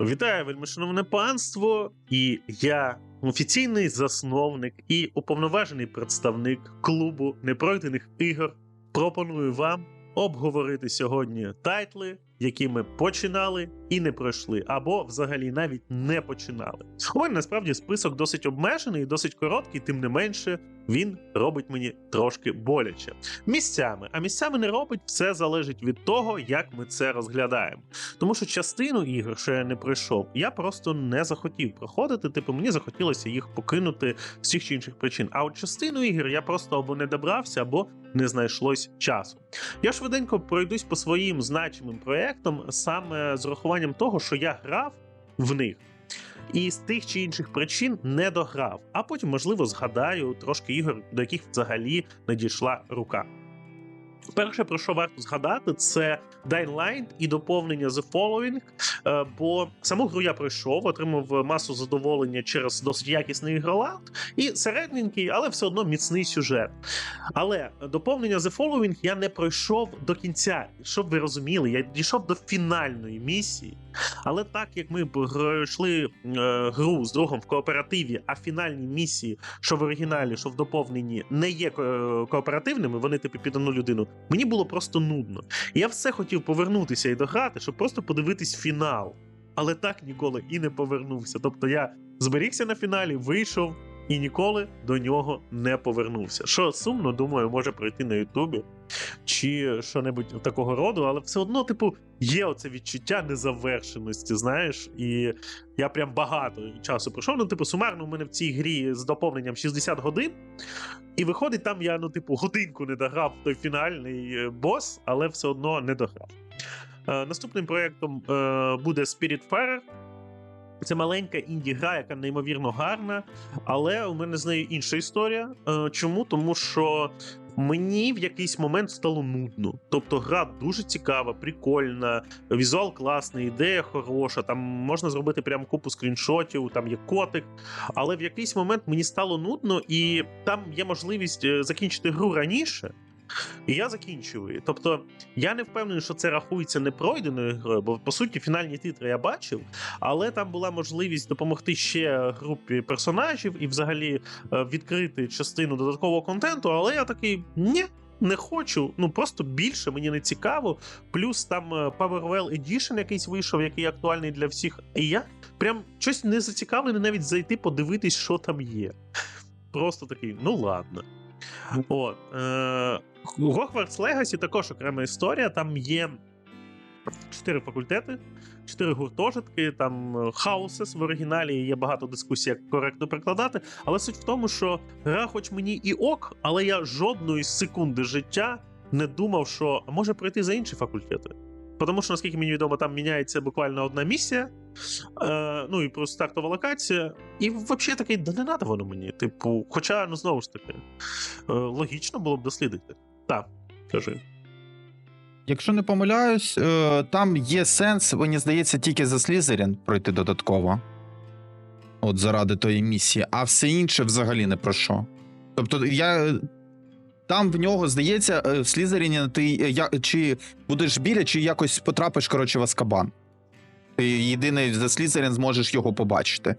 Вітаю, вельмишановне панство, і я офіційний засновник і уповноважений представник клубу непройдених ігор. Пропоную вам обговорити сьогодні тайтли, які ми починали і не пройшли, або взагалі навіть не починали. У мене насправді список досить обмежений і досить короткий, тим не менше, він робить мені трошки боляче. Місцями, а місцями не робить, все залежить від того, як ми це розглядаємо. Тому що частину ігор, що я не пройшов, я просто не захотів проходити. Типу, мені захотілося їх покинути з цих чи інших причин. А от частину ігор я просто або не добрався, або не знайшлось часу. Я швиденько пройдусь по своїм значимим проектам саме з урахуванням того, що я грав в них. І з тих чи інших причин не дограв, а потім, можливо, згадаю трошки ігор, до яких взагалі не дійшла рука. Перше, про що варто згадати, це Dying Light і доповнення The Following. Е, Бо саму гру я пройшов, отримав масу задоволення через досить якісний ігроланд і середненький, але все одно міцний сюжет. Але доповнення The Following я не пройшов до кінця. Щоб ви розуміли, я дійшов до фінальної місії. Але так як ми пройшли е, гру з другом в кооперативі, а фінальні місії, що в оригіналі, що в доповненні, не є ко- кооперативними, вони типу під одну людину. Мені було просто нудно. Я все хотів повернутися і дограти, щоб просто подивитись фінал. Але так ніколи і не повернувся. Тобто я зберігся на фіналі, вийшов і ніколи до нього не повернувся. Що сумно, думаю, може пройти на Ютубі чи що-небудь такого роду, але все одно, типу, є оце відчуття незавершеності, знаєш, і я прям багато часу пройшов. Ну, типу, сумарно у мене в цій грі з доповненням 60 годин. І виходить, там я, ну, типу, годинку не дограв той фінальний е, бос, але все одно не дограв. Е, наступним проєктом е, буде Spiritfarer. Це маленька інді-гра, яка неймовірно гарна, але у мене з нею інша історія. Е, чому? Тому що мені в якийсь момент стало нудно. Тобто гра дуже цікава, прикольна, візуал класний, ідея хороша. Там можна зробити прям купу скріншотів, там є котик. Але в якийсь момент мені стало нудно, і там є можливість е, закінчити гру раніше. І я закінчив її. Тобто, я не впевнений, що це рахується непройденою грою, бо по суті фінальні титри я бачив, але там була можливість допомогти ще групі персонажів і взагалі е, відкрити частину додаткового контенту. Але я такий ні. Не хочу, ну просто більше мені не цікаво. Плюс там е, Powerwell Edition якийсь вийшов, який актуальний для всіх. І я прям щось не зацікавлений навіть зайти подивитись, що там є. Просто такий, ну ладно. От. Е- Hogwarts Legacy також окрема історія. Там є чотири факультети, чотири гуртожитки, там хаусес в оригіналі. Є багато дискусій, як коректно перекладати. Але суть в тому, що гра, хоч мені і ок, але я жодної секунди життя не думав, що може пройти за інші факультети. Тому що, наскільки мені відомо, там міняється буквально одна місія, е, ну і просто стартова локація. І взагалі такий, да не надо воно мені. Типу, хоча, ну знову ж таки, е, логічно було б дослідити. Так, кажи. Якщо не помиляюсь, е, там є сенс, мені здається, тільки за Слізерін пройти додатково. От заради тої місії, а все інше взагалі не про що. Тобто, я. Там в нього, здається, е, в ти е, я, чи будеш біля, чи якось потрапиш, коротше, в Аскабан. Ти єдиний за Слізерін зможеш його побачити.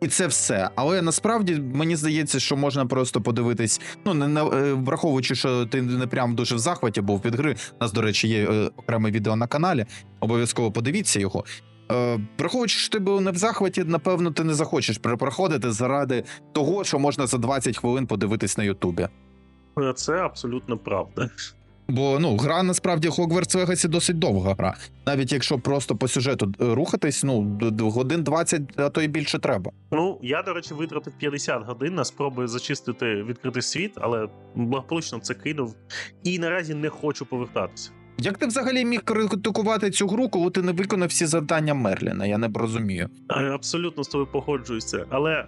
І це все. Але насправді мені здається, що можна просто подивитись. Ну, не на е, враховуючи, що ти не прям дуже в захваті був від гри. У нас, до речі, є окреме відео на каналі. Обов'язково подивіться його. Е, враховуючи, що ти був не в захваті, напевно, ти не захочеш проходити заради того, що можна за 20 хвилин подивитись на Ютубі. Е, Це абсолютно правда. Бо ну, гра насправді Hogwarts Legacy досить довга гра. Навіть якщо просто по сюжету е, рухатись, ну годин 20, а то й більше треба. Ну, я, до речі, витратив 50 годин на спроби зачистити відкритий світ, але благополучно це кинув. І наразі не хочу повертатися. Як ти взагалі міг критикувати цю гру, коли ти не виконав всі завдання Мерліна? Я не розумію. Абсолютно з тобою погоджуюся. Але е,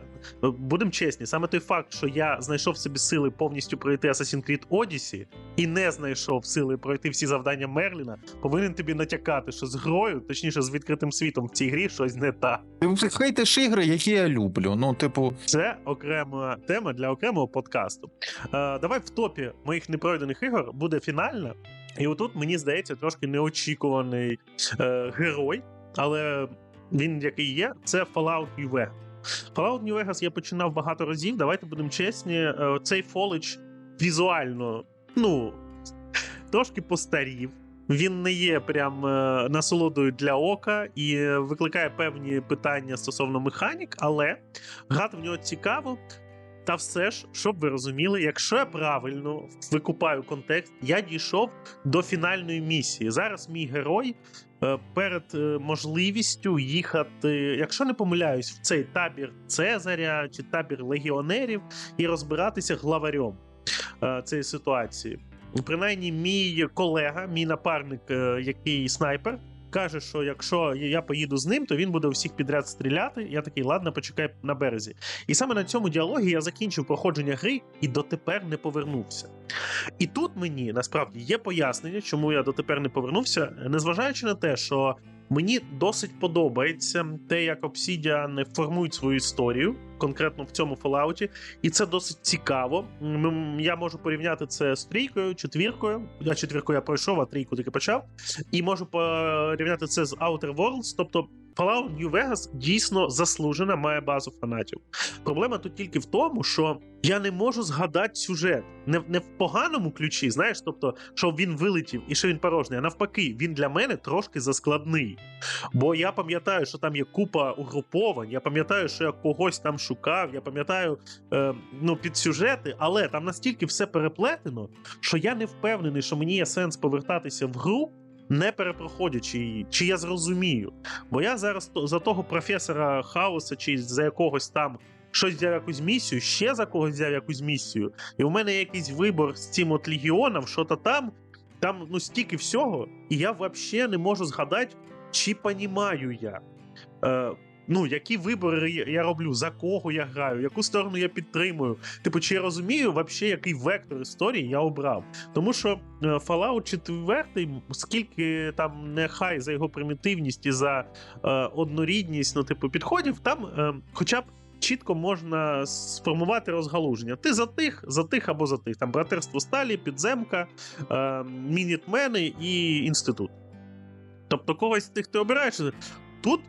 будемо чесні, саме той факт, що я знайшов в собі сили повністю пройти Assassin's Creed Odyssey і не знайшов сили пройти всі завдання Мерліна, повинен тобі натякати, що з грою, точніше з відкритим світом в цій грі щось не так. Ти хейтиш ігри, які я люблю. Ну, типу, Це окрема тема для окремого подкасту. Е, давай в топі моїх непройдених ігор буде фінальна. І отут, мені здається, трошки неочікуваний е, герой, але він який є, це Fallout New Vegas. Fallout New Vegas я починав багато разів. Давайте будемо чесні. е, Цей фолич візуально, ну, трошки постарів. Він не є прям е, насолодою для ока і викликає певні питання стосовно механік, але грати в нього цікаво. Та все ж, щоб ви розуміли, якщо я правильно викупаю контекст, я дійшов до фінальної місії. Зараз мій герой е, перед е, можливістю їхати, якщо не помиляюсь, в цей табір Цезаря чи табір легіонерів і розбиратися главарем е, цієї ситуації. Принаймні, мій колега, мій напарник, який снайпер, каже, що якщо я поїду з ним, то він буде всіх підряд стріляти. Я такий, ладно, почекай на березі. І саме на цьому діалогі я закінчив проходження гри і дотепер не повернувся. І тут мені насправді є пояснення, чому я дотепер не повернувся, незважаючи на те, що мені досить подобається те, як Obsidian формують свою історію, конкретно в цьому Fallout, і це досить цікаво. Я можу порівняти це з трійкою, четвіркою. Я четвірку я пройшов, а трійку тільки почав. І можу порівняти це з Outer Worlds. Тобто Fallout New Vegas дійсно заслужена, має базу фанатів. Проблема тут тільки в тому, що я не можу згадати сюжет. Не, не в поганому ключі, знаєш, тобто, що він вилетів і що він порожній. А навпаки, він для мене трошки заскладний. Бо я пам'ятаю, що там є купа угруповань, я пам'ятаю, що я когось там шукав, я пам'ятаю е, ну, підсюжети, але там настільки все переплетено, що я не впевнений, що мені є сенс повертатися в гру. Не перепроходячи її, чи я зрозумію. Бо я зараз за того професора хаоса, чи за якогось там щось взяв якусь місію, ще за когось взяв якусь місію. І у мене якийсь вибор з цим от легіоном, що то там, там ну стільки всього, і я взагалі не можу згадати, чи понімаю я. Е, ну, які вибори я- роблю, за кого я граю, яку сторону я підтримую. Типу, чи я розумію вообще, який вектор історії я обрав. Тому що е, Fallout 4, скільки там не хай за його примітивність і за е, однорідність, ну, типу, підходів, там е, хоча б. Чітко можна сформувати розгалуження. Ти за тих, за тих або за тих. Там братерство сталі, підземка, е, мінітмени і інститут. Тобто, когось з тих ти обираєш. Тут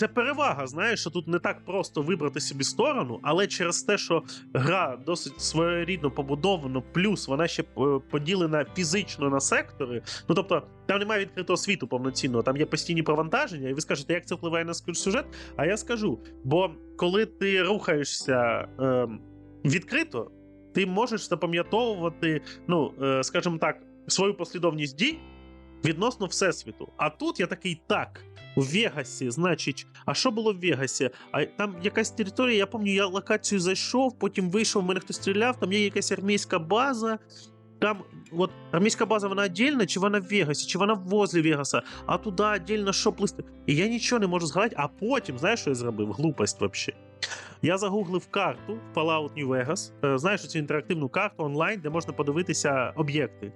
це перевага, знаєш, що тут не так просто вибрати собі сторону, але через те, що гра досить своєрідно побудована, плюс вона ще е, поділена фізично на сектори. Ну тобто, там немає відкритого світу повноцінного, там є постійні провантаження, і ви скажете, як це впливає на сюжет? А я скажу: бо коли ти рухаєшся е, відкрито, ти можеш запам'ятовувати, ну, е, скажімо так, свою послідовність дій відносно Всесвіту. А тут я такий так. У Вегасі, значить, а що було в Вегасі? А там якась територія, я пам'ятаю, я локацію зайшов, потім вийшов, в мене хтось стріляв, там є якась армійська база. Там, от армійська база, вона віддільна, чи вона в Вегасі, чи вона возле Вегаса, а туди віддільно що плисти. І я нічого не можу згадати, а потім, знаєш, що я зробив? Глупость взагалі. Я загуглив карту Fallout New Vegas. Е, Знаєш цю інтерактивну карту онлайн, де можна подивитися об'єкти.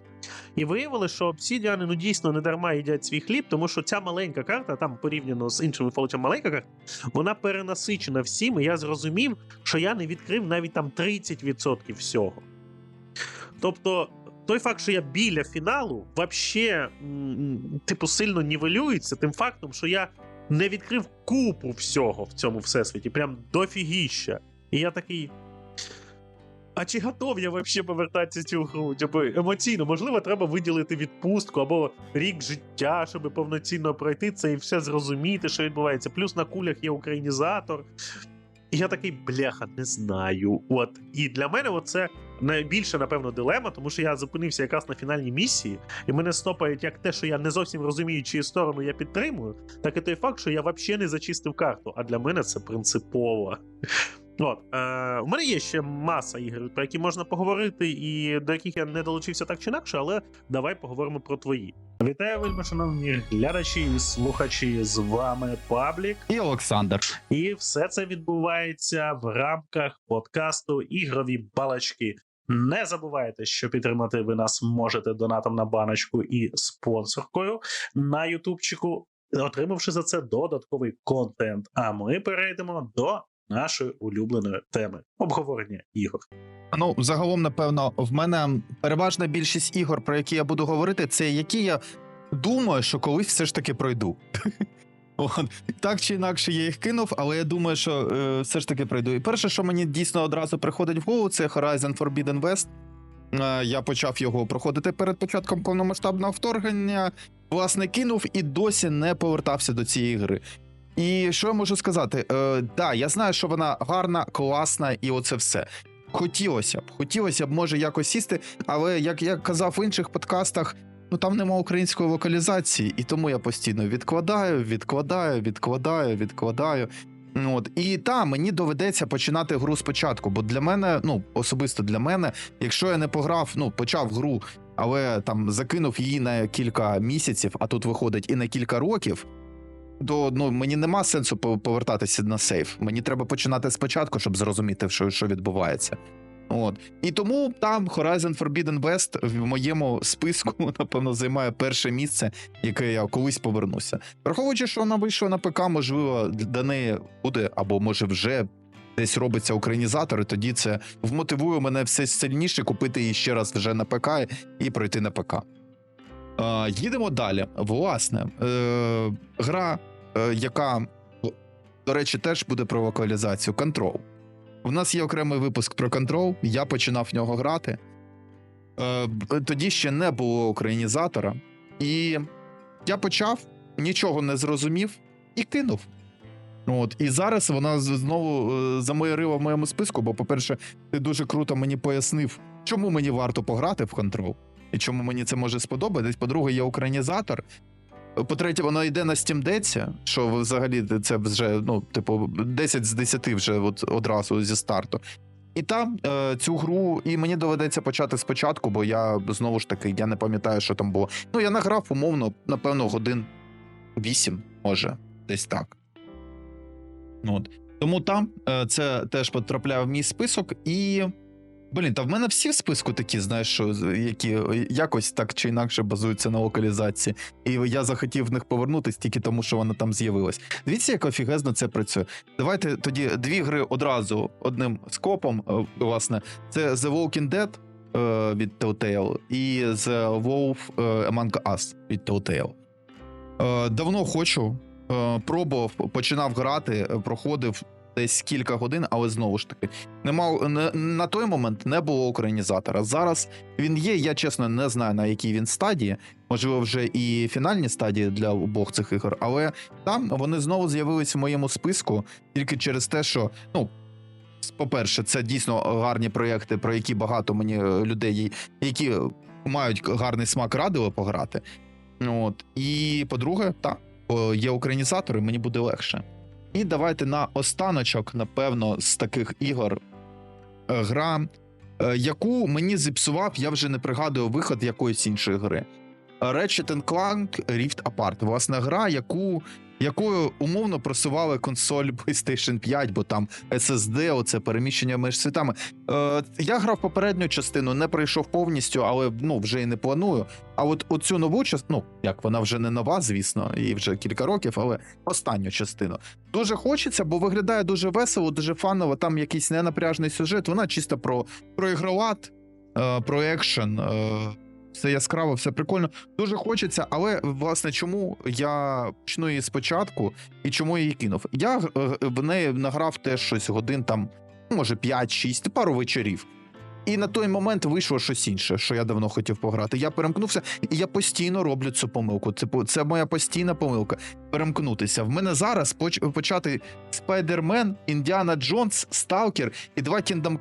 І виявилося, що обсідіани ну дійсно не дарма їдять свій хліб, тому що ця маленька карта, там порівняно з іншими фолчами маленька карта, вона перенасичена всім. І я зрозумів, що я не відкрив навіть там 30% всього. Тобто, той факт, що я біля фіналу, вообще, типу, сильно нівелюється тим фактом, що я не відкрив купу всього в цьому всесвіті, прям дофігіща. І я такий. А чи готов я взагалі повертатися цю гру? Типу, емоційно, можливо, треба виділити відпустку або рік життя, щоб повноцінно пройти це і все зрозуміти, що відбувається. Плюс на кулях є українізатор. І я такий, бляха, не знаю. От. І для мене це найбільша, напевно, дилема, тому що я зупинився якраз на фінальній місії, і мене стопають як те, що я не зовсім розумію, чию сторону я підтримую, так і той факт, що я взагалі не зачистив карту. А для мене це принципово. От, е, у мене є ще маса ігор, про які можна поговорити, і до яких я не долучився так чи інакше, але давай поговоримо про твої. Вітаю, вельми, шановні глядачі і слухачі. З вами Паблік. І Олександр. І все це відбувається в рамках подкасту Ігрові балачки. Не забувайте, що підтримати ви нас можете донатом на баночку і спонсоркою на Ютубчику, отримавши за це додатковий контент. А ми перейдемо до нашої улюбленої теми обговорення ігор. Ну, загалом, напевно, в мене переважна більшість ігор, про які я буду говорити, це які я думаю, що колись все ж таки пройду. От. Так чи інакше я їх кинув, але я думаю, що е, все ж таки пройду. І перше, що мені дійсно одразу приходить в голову, це Horizon Forbidden West. Е, я почав його проходити перед початком повномасштабного вторгнення. Власне, кинув і досі не повертався до цієї гри. І що я можу сказати? Е, да, я знаю, що вона гарна, класна, і оце все. Хотілося б, хотілося б, може, якось сісти, але як я казав в інших подкастах, ну там нема української локалізації, і тому я постійно відкладаю, відкладаю, відкладаю, відкладаю. Ну, От і та мені доведеться починати гру спочатку, бо для мене, ну особисто для мене, якщо я не пограв, ну почав гру, але там закинув її на кілька місяців, а тут виходить і на кілька років. То ну мені нема сенсу по- повертатися на сейф. Мені треба починати спочатку, щоб зрозуміти, що, що відбувається. От і тому там Horizon Forbidden West в моєму списку, напевно, займає перше місце, яке я колись повернуся. Враховуючи, що вона вийшла на ПК, можливо, до неї буде, або може вже десь робиться українізатор, і тоді це вмотивує мене все сильніше купити її ще раз вже на ПК і пройти на ПК. Е, їдемо далі. Власне, е, гра, е, яка, до речі, теж буде про локалізацію Control. У нас є окремий випуск про Control, я починав в нього грати. Е, тоді ще не було українізатора. І я почав, нічого не зрозумів і кинув. От, і зараз вона знову е, замайорила в моєму списку, бо, по-перше, ти дуже круто мені пояснив, чому мені варто пограти в Control чому мені це може сподобатись. По-друге, є українізатор. По-третє, воно йде на Steam що взагалі це вже, ну, типу, 10 з 10 вже от одразу зі старту. І там е, цю гру, і мені доведеться почати спочатку, бо я знову ж таки я не пам'ятаю, що там було. Ну, я награв, умовно, напевно, годин 8, може, десь так. От. Тому там е, це теж потрапляє в мій список, і. Блін, та в мене всі в списку такі, знаєш, що які якось так чи інакше базуються на локалізації. І я захотів в них повернутися тільки тому, що вона там з'явилась. Дивіться, як офігезно це працює. Давайте тоді дві гри одразу одним скопом. е, Власне, це The Walking Dead е, від Telltale і The Wolf е, Among Us від Telltale. Давно хочу. Пробував, починав грати, проходив десь кілька годин, але знову ж таки, нема, не, на той момент не було українізатора. Зараз він є. Я чесно не знаю на якій він стадії. Можливо, вже і фінальні стадії для обох цих ігор, але там вони знову з'явились в моєму списку тільки через те, що ну. По-перше, це дійсно гарні проєкти, про які багато мені е, людей, які мають гарний смак, радили пограти. От. І по-друге, так, є українізатори, мені буде легше. І давайте на останочок, напевно, з таких ігор е, гра, е, яку мені зіпсував, я вже не пригадую виход якоїсь іншої гри. Ratchet Clank Rift Apart. Власне, гра, яку, якою умовно просували консоль PlayStation 5, бо там SSD, оце переміщення між світами. Е, я грав попередню частину, не пройшов повністю, але ну вже і не планую. А от оцю нову частину, ну як вона вже не нова, звісно, і вже кілька років, але останню частину. Дуже хочеться, бо виглядає дуже весело, дуже фаново. Там якийсь ненапряжний сюжет. Вона чисто про, про ігролад, е, про екшен. Е, все яскраво, все прикольно. Дуже хочеться, але власне чому я почну її спочатку і чому я її кинув? Я е, в неї награв теж щось годин, там, ну, може, 5-6, пару вечорів. І на той момент вийшло щось інше, що я давно хотів пограти. Я перемкнувся, і я постійно роблю цю помилку. Це, це моя постійна помилка. Перемкнутися. В мене зараз поч- почати Спайдермен, Індіана Джонс, Сталкер і два Кіндам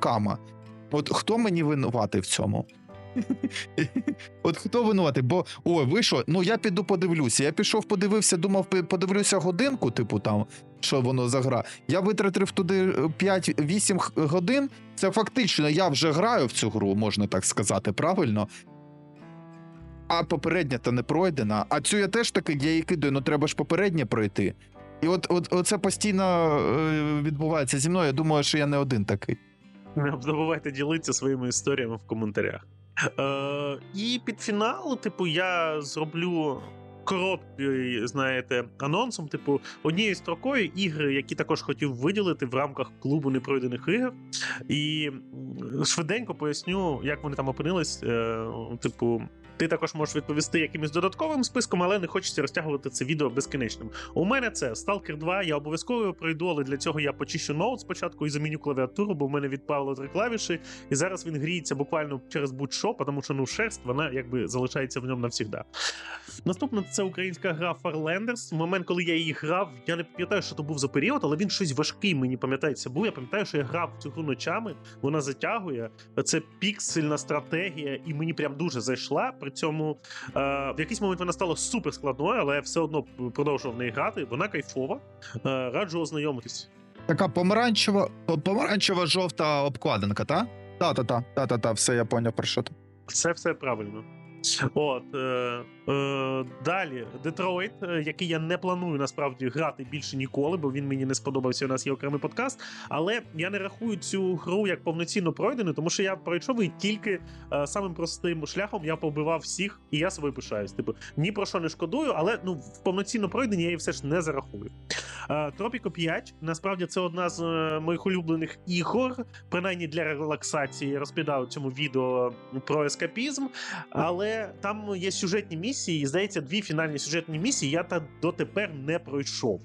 От хто мені винуватий в цьому? От хто винуватий? Бо ой, вийшло, ну я піду подивлюся. Я пішов, подивився, думав, подивлюся годинку, типу там, що воно за гра. Я витратив туди е, 5-8 годин. Це фактично я вже граю в цю гру, можна так сказати, правильно. А попередня та не пройдена. А цю я теж таки я її кидаю, ну треба ж попереднє пройти. І от, от це постійно е, відбувається зі мною. Я думаю, що я не один такий. Не забувайте ділитися своїми історіями в коментарях. Е, і під фінал, типу, я зроблю короткий, знаєте, анонсом, типу, однією строкою ігри, які також хотів виділити в рамках клубу непройдених ігор. І швиденько поясню, як вони там опинились. Е, типу, Ти також можеш відповісти якимось додатковим списком, але не хочеться розтягувати це відео безкінечним. У мене це Stalker 2, я обов'язково пройду, але для цього я почищу ноут спочатку і заміню клавіатуру, бо в мене відпало три клавіші, і зараз він гріється буквально через будь-що, тому що ну шерсть вона якби залишається в ньому навсігда. Наступна це українська гра Farlanders. В момент, коли я її грав, я не пам'ятаю, що то був за період, але він щось важкий, мені пам'ятається, був. Я пам'ятаю, що я грав в цю гру ночами, вона затягує. Це піксельна стратегія, і мені прям дуже зайшла. При цьому е, в якийсь момент вона стала супер складною, але я все одно продовжував в неї грати. Вона кайфова. Е, раджу ознайомитись. Така помаранчева, помаранчева жовта обкладинка, та? Та-та-та, та-та-та, все, я поняв про що. Це все правильно. От е, е, далі Детройт, е, який я не планую насправді грати більше ніколи, бо він мені не сподобався. У нас є окремий подкаст. Але я не рахую цю гру як повноцінно пройдену, тому що я пройшов її тільки е, самим простим шляхом. Я побивав всіх, і я собою пишаюсь. Типу, ні про що не шкодую, але ну в повноцінно пройдені я її все ж не зарахую. Е, Тропіко 5, насправді це одна з е, моїх улюблених ігор, принаймні для релаксації. Я розповідав цьому відео про ескапізм. Але там є сюжетні місії, і здається, дві фінальні сюжетні місії я та дотепер не пройшов.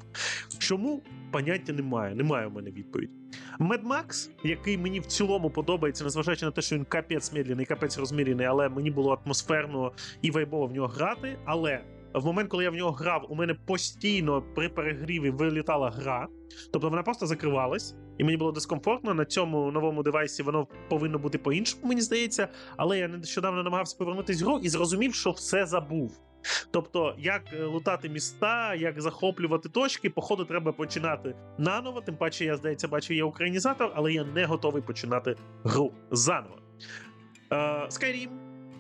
Чому поняття немає? Немає у мене відповіді. Mad Max, який мені в цілому подобається, незважаючи на те, що він капець медленний, капець розмірений, але мені було атмосферно і вайбово в нього грати. Але в момент, коли я в нього грав, у мене постійно при перегріві вилітала гра. Тобто вона просто закривалась, і мені було дискомфортно. На цьому новому девайсі воно повинно бути по-іншому, мені здається. Але я нещодавно намагався повернутися в гру і зрозумів, що все забув. Тобто, як е, лутати міста, як захоплювати точки, походу, треба починати наново. Тим паче, я здається, бачу, є українізатор, але я не готовий починати гру заново. Е, Skyrim.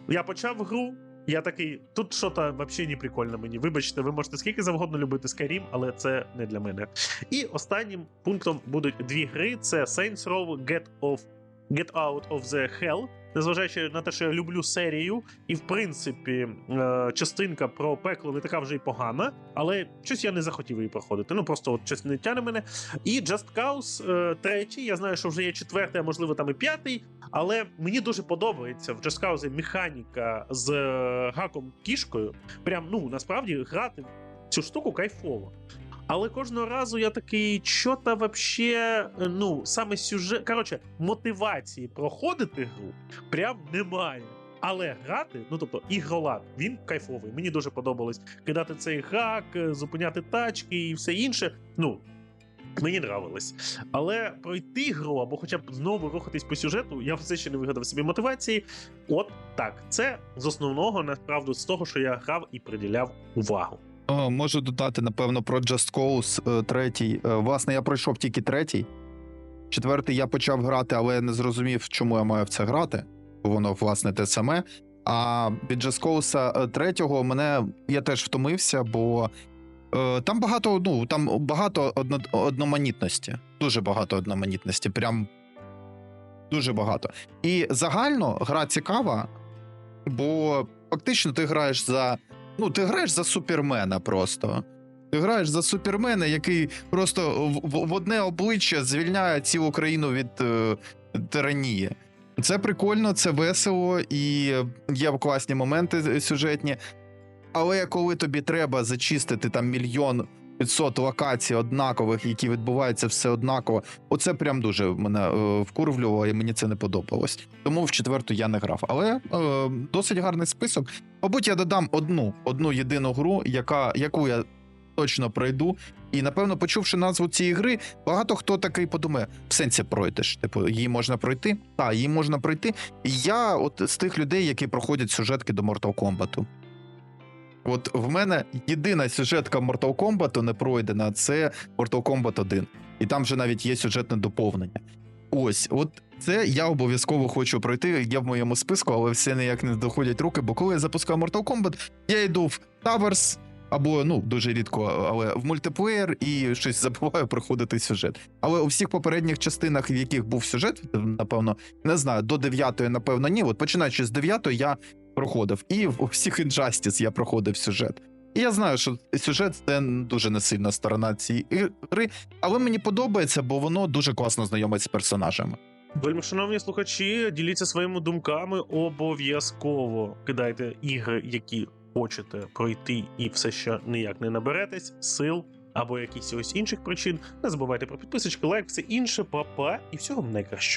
Я почав гру. Я такий, тут що то взагалі не прикольно мені. Вибачте, ви можете скільки завгодно любити Skyrim, але це не для мене. І останнім пунктом будуть дві гри: це Saints Row Get, of, Get Out of the Hell. Незважаючи на те, що я люблю серію, і в принципі е, частинка про пекло не така вже й погана, але щось я не захотів її проходити. Ну просто от щось не тяне мене. І Just Cause е, третій. Я знаю, що вже є четвертий, а можливо там і п'ятий. Але мені дуже подобається в Just Cause механіка з е, гаком кішкою. Прям ну насправді грати в цю штуку кайфово. Але кожного разу я такий, що та вообще, ну, саме сюжет. Коротше, мотивації проходити гру прям немає. Але грати, ну тобто ігролад, він кайфовий. Мені дуже подобалось кидати цей гак, е, зупиняти тачки і все інше. Ну. Мені нравилось. Але пройти гру або хоча б знову рухатись по сюжету, я все ще не вигадав собі мотивації. От так. Це з основного, насправді, з того, що я грав і приділяв увагу. Можу додати, напевно, про Just Cause е, третій. Е, Власне, я пройшов тільки третій. Четвертий я почав грати, але я не зрозумів, чому я маю в це грати. Бо воно, власне, те саме. А від Just Cause е, третього мене я теж втомився, бо е, там багато, ну, там багато одно, одноманітності. Дуже багато одноманітності. Прям дуже багато. І загально гра цікава, бо фактично ти граєш за. Ну, ти граєш за супермена просто. Ти граєш за супермена, який просто в, в, в одне обличчя звільняє цілу країну від е, тиранії. Це прикольно, це весело і є класні моменти сюжетні. Але коли тобі треба зачистити там мільйон 500 локацій однакових, які відбуваються все однаково, оце прям дуже мене е, вкурвлювало, і мені це не подобалось. Тому в четверту я не грав. Але е, досить гарний список. Мабуть, я додам одну одну єдину гру, яка, яку я точно пройду. І напевно, почувши назву цієї гри, багато хто такий подумає: в сенсі пройдеш. Типу, її можна пройти? Так, її можна пройти. І я от з тих людей, які проходять сюжетки до Mortal Kombat. От в мене єдина сюжетка Mortal Kombat не пройдена, це Mortal Kombat 1. І там вже навіть є сюжетне доповнення. Ось, от це я обов'язково хочу пройти. Я в моєму списку, але все ніяк не доходять руки. Бо коли я запускаю Mortal Kombat, я йду в Towers, або ну дуже рідко, але в мультиплеєр і щось забуваю проходити сюжет. Але у всіх попередніх частинах, в яких був сюжет, напевно, не знаю, до 9 напевно, ні. От починаючи з 9 я проходив. І в всіх Injustice я проходив сюжет. І я знаю, що сюжет це дуже не сильна сторона цієї гри, але мені подобається, бо воно дуже класно знайомить з персонажами. Вельми шановні слухачі, діліться своїми думками обов'язково. Кидайте ігри, які хочете пройти, і все ще ніяк не наберетесь, сил або якісь ось інших причин. Не забувайте про підписочки, лайк, все інше, папа, і всього найкращого.